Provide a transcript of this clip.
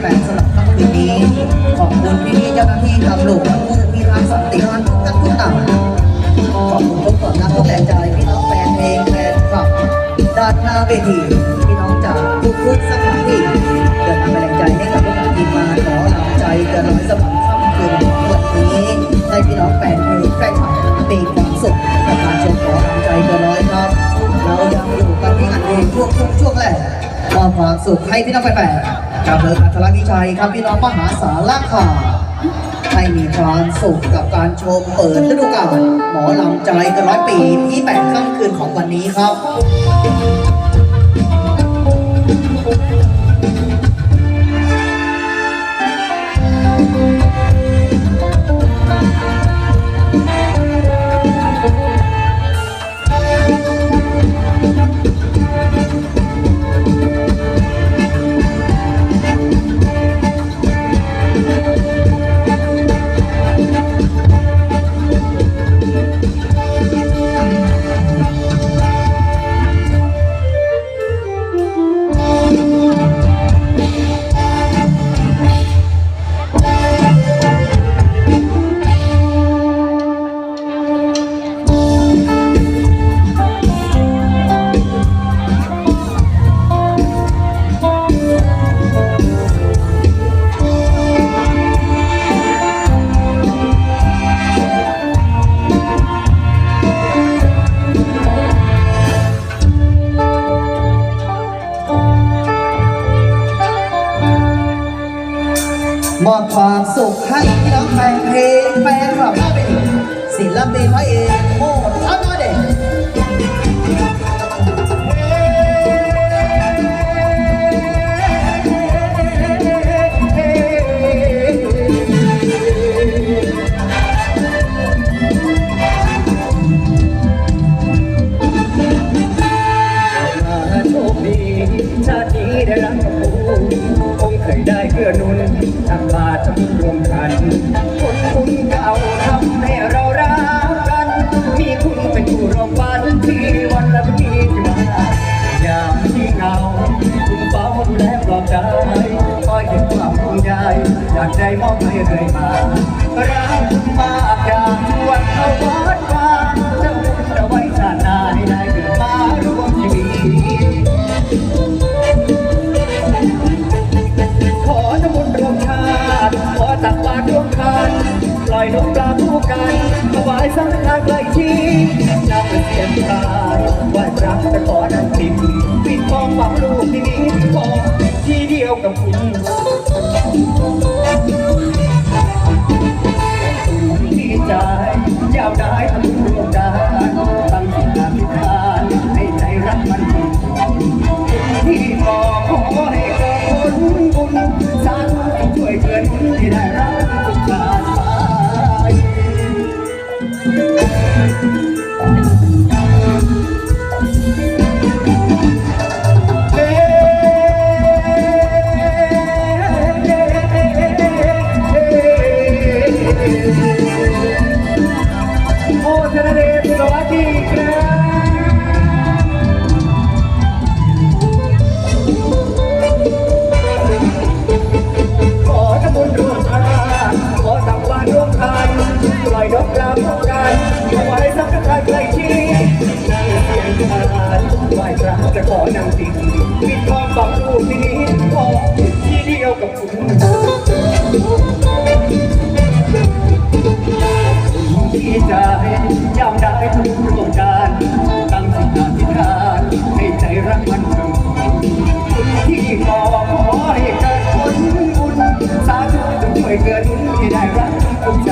แปลกๆสำหรับค่ำคืนนี้ขอบคุณพี่ๆเจ้าหน้าที่ตำรวจผู้พิทักษ์สันติราษฎร์ทุกท่านทุกต่างขอบคุณทุกคนนะทุกแรงใจพี่น้องแฟนเพลงแฟนคลับด้านหน้าเวทีพี่น้องจากทุกๆสถานที่เดินทางไปแรงใจให้กับทุกทีมงาขอหลังใจเกินร้อยสำหรัค่ำคืนวันนี้ให้พี่น้องแฟนเพลงแฟนคลับมีความสุขกับการชมขอหลังใจเกินร้อยครับ เรายังอยู่กันที่อันเองช่วงช่วงช่วงแรกมอบความสุขให้พี่น้องแฟนๆ กับเบอพัทรวิชัยครับพี่น้องมหาสารคามให้มีความสุขกับการชมเปิดฤดูกาลหมอลำใจกันร้อยปีที่แปดค่ำคืนของวันนี้ครับ มอบความสุขให้พี่น้องแฟนเพลงแฟนคลับหน้าเวทีศิลปินพระเอก สังฆทานใกล้ชิดน้ำเป็นเสียงตายว้พระแต่ขอนั่งติดปิดทองฝังลูกที่นี้ขอที่เดียวกับคุณดีใจยาวได้ทำบุญร่วมกันตั้งจิตอธิษฐานให้ใจรักมันคงที่ขอขอให้เกิดผลบุญสาธุช่วยเกินที่ได้ โอ้ชนะเดชสวัสดีครับขอทำบุญร่วมทาขอสังวานร่วมกันปล่อยนกกลาพบกันถวายสังฆทานใกล้ชิดนั่งเสียงทานไหว้พระจะขอนั่งติดปิดทองฝังลูกที่นี้ขอ ขอให้เกิ